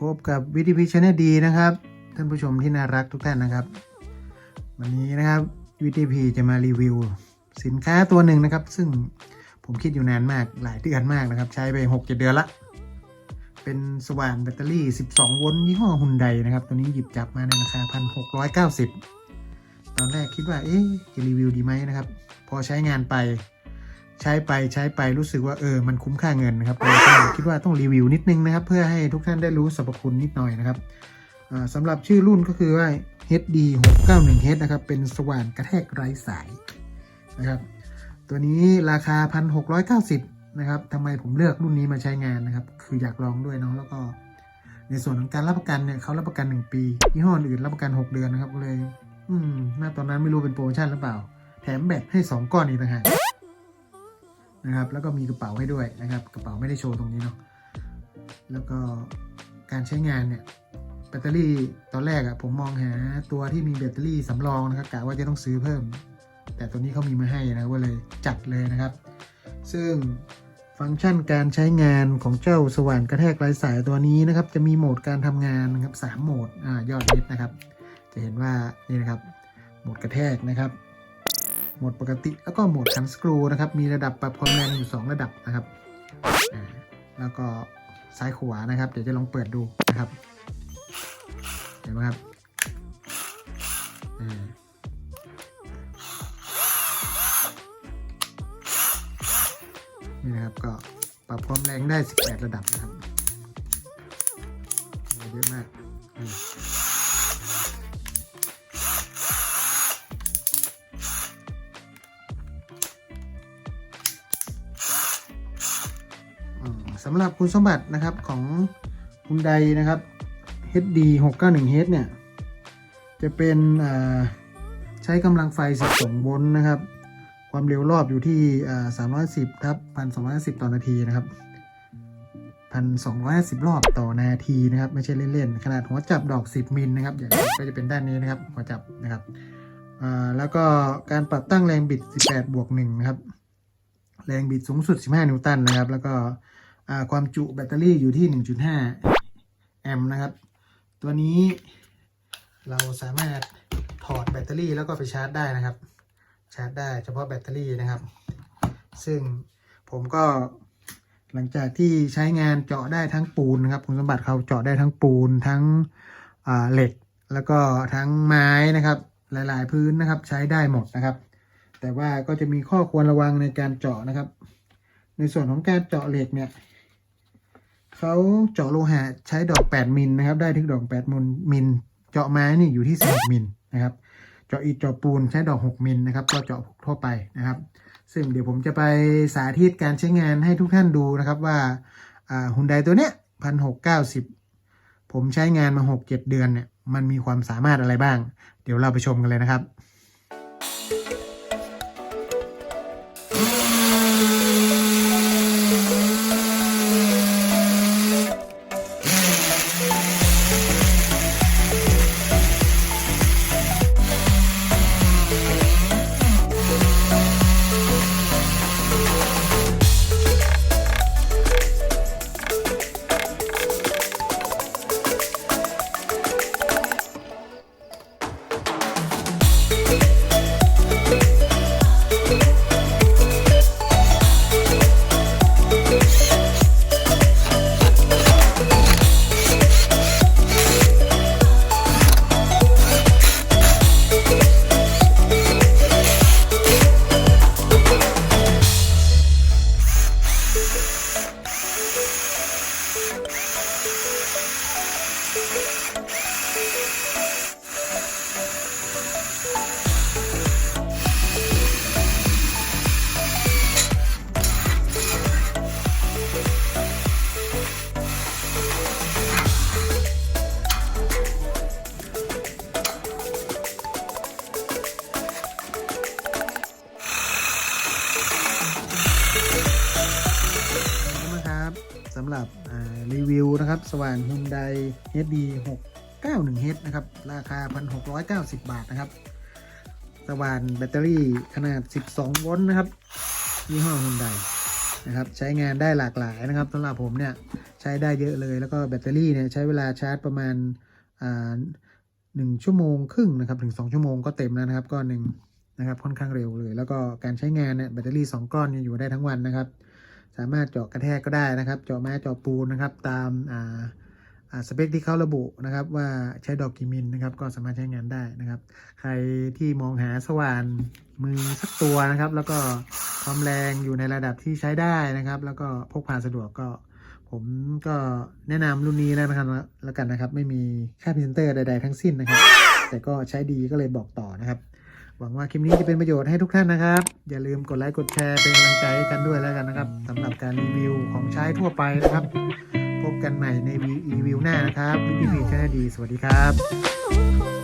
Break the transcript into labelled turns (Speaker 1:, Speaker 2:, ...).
Speaker 1: พบกับวิธีพิชแนลดีนะครับ ท่านผู้ชมที่น่ารักทุกท่านนะครับ วันนี้นะครับวิธีพีจะมารีวิว สินค้าตัวหนึ่งนะครับ ซึ่งผมคิดอยู่นานมากหลายเดือนมากนะครับ ใช้ไป6กเดือนละ เป็นสว่านแบตเตอรี่ 12 โวลต์ยี่ห้อฮุนไดนะครับ ตัวนี้หยิบจับมาในราคา 1,690 ตอนแรกคิดว่าเอ๊ะจะรีวิวดีไหมนะครับ พอใช้งานไป ใช้ไปใช้ไปรู้สึกว่าเออมันคุ้มค่าเงินนะครับเลยต้องคิดว่าต้องรีวิวนิดนึงนะครับ เพื่อให้ทุกท่านได้รู้สรรพคุณนิดหน่อยนะครับสำหรับชื่อรุ่นก็คือว่า HD 691H นะครับ เป็นสว่านกระแทกไร้สายนะครับ ตัวนี้ราคา 1,690 นะครับทำไมผมเลือกรุ่นนี้มาใช้งานนะครับ คืออยากลองด้วยเนาะแล้วก็ ในส่วนของการรับประกันเนี่ยเขารับประกัน 1 ปียี่ห้ออื่นรับประกัน 6 เดือนนะครับก็เลย อืมหน้าตอนนั้นไม่รู้เป็นโปรโมชั่นหรือเปล่า แถมแบตให้ 2 ก้อนอีกต่างหาก นะครับ แล้วก็มีกระเป๋าให้ด้วยนะครับ กระเป๋าไม่ได้โชว์ตรงนี้เนาะ แล้วก็การใช้งานเนี่ยแบตเตอรี่ตอนแรกอะผมมองหาตัวที่มีแบตเตอรี่สำรองนะครับกะว่าจะต้องซื้อเพิ่ม แต่ตัวนี้เขามีมาให้นะก็เลยจัดเลยนะครับ ซึ่งฟังก์ชันการใช้งานของเจ้าสว่านกระแทกไร้สายตัวนี้นะครับ จะมีโหมดการทำงานนะครับสามโหมดอ่ายอดฮิตนะครับ จะเห็นว่านี่นะครับโหมดกระแทกนะครับ โหมดปกติแล้วก็โหมดคันสกรูนะครับ มีระดับปรับความแรงอยู่ 2 ระดับนะครับ แล้วก็ซ้ายขวานะครับ เดี๋ยวจะลองเปิดดูนะครับ เห็นไหมครับนี่นะครับก็ปรับความแรงได้ 18 ระดับนะครับเยอะมาก สำหรับคุณสมบัตินะครับของคุณใดนะครับ HD 691H เนี่ย จะเป็นใช้กำลังไฟ 12 โวลต์นะครับ ความเร็วรอบอยู่ที่อ่า310ทับ1250 ต่อนาทีนะครับ 1,250 รอบต่อนาทีนะครับ ไม่ใช่เล่นๆ ขนาดหัวจับดอก 10 มิลนะครับอย่างก็จะเป็นด้านนี้นะครับ หัวจับนะครับแล้วก็การปรับตั้งแรงบิด 18 บวก1นะครับ แรงบิดสูงสุด 15 นิวตันนะครับ แล้วก็ ความจุแบตเตอรี่อยู่ที่ 1.5 แอมป์นะครับ ตัวนี้เราสามารถถอดแบตเตอรี่แล้วก็ไปชาร์จได้นะครับ ชาร์จได้เฉพาะแบตเตอรี่นะครับ ซึ่งผมก็หลังจากที่ใช้งานเจาะได้ทั้งปูนนะครับคุณสมบัติเขาเจาะได้ทั้งปูนทั้งเหล็กแล้วก็ทั้งไม้นะครับ หลายๆ พื้นนะครับใช้ได้หมดนะครับ แต่ว่าก็จะมีข้อควรระวังในการเจาะนะครับ ในส่วนของการเจาะเหล็กเนี่ย เขาเจาะโลหะใช้ดอก 8 มิลนะครับ ได้ถึงดอก 8มิลมิลเจาะไม้นี่อยู่ที่16มิลนะครับ เจาะอิฐเจาะปูนใช้ดอก 6 มิลนะครับ ก็เจาะทั่วไปนะครับ ซึ่งเดี๋ยวผมจะไปสาธิตการใช้งานให้ทุกท่านดูนะครับว่าฮุนไดตัวเนี้ยพันหกเก้าสิบผมใช้งานมา 6-7 เดือนเนี่ย มันมีความสามารถอะไรบ้าง เดี๋ยวเราไปชมกันเลยนะครับ นะำหรับรีวิวนะครับสว่าน Hyundai HD 691H นะครับ ราคา 1,690 บาทนะครับ สว่านแบตเตอรี่ขนาด 12 โวลต์นะครับยี่ห้อ Hyundai นะครับใช้งานได้หลากหลายนะครับสำหรับผมเนี่ยใช้ได้เยอะเลยแล้วก็แบตเตอรี่เนี่ยใช้เวลาชาร์จประมาณหนึ่งชั่วโมงครึ่งนะครับถึงสองชั่วโมงก็เต็มแล้วนะครับก้อนหนึ่งนะครับค่อนข้างเร็วเลย แล้วก็การใช้งานเนี่ยแบตเตอรี่สองก้อนเนี่ยอยู่ได้ทั้งวันนะครับ สามารถเจาะกระแทกก็ได้นะครับ เจาะไม้เจาะปูนนะครับ ตามอ่าสเปคที่เขาระบุนะครับว่าใช้ดอกกี่มิลนะครับ ก็สามารถใช้งานได้นะครับ ใครที่มองหาสว่านมือสักตัวนะครับ แล้วก็ความแรงอยู่ในระดับที่ใช้ได้นะครับ แล้วก็พกพาสะดวกก็ ผมก็แนะนำรุ่นนี้แล้วนะครับแล้วกันนะครับ ไม่มีค่าพรีเซนเตอร์ใด ๆ ทั้งสิ้นนะครับ แต่ก็ใช้ดีก็เลยบอกต่อนะครับ หวังว่าคลิปนี้จะเป็นประโยชน์ให้ทุกท่านนะครับ อย่าลืมกดไลค์กดแชร์เป็นกำลังใจให้กันด้วยแล้วกันนะครับสำหรับการรีวิวของใช้ทั่วไปนะครับ พบกันใหม่ในรีวิวหน้านะครับวิดีโอชาแนลดี สวัสดีครับ
Speaker 2: Ooh,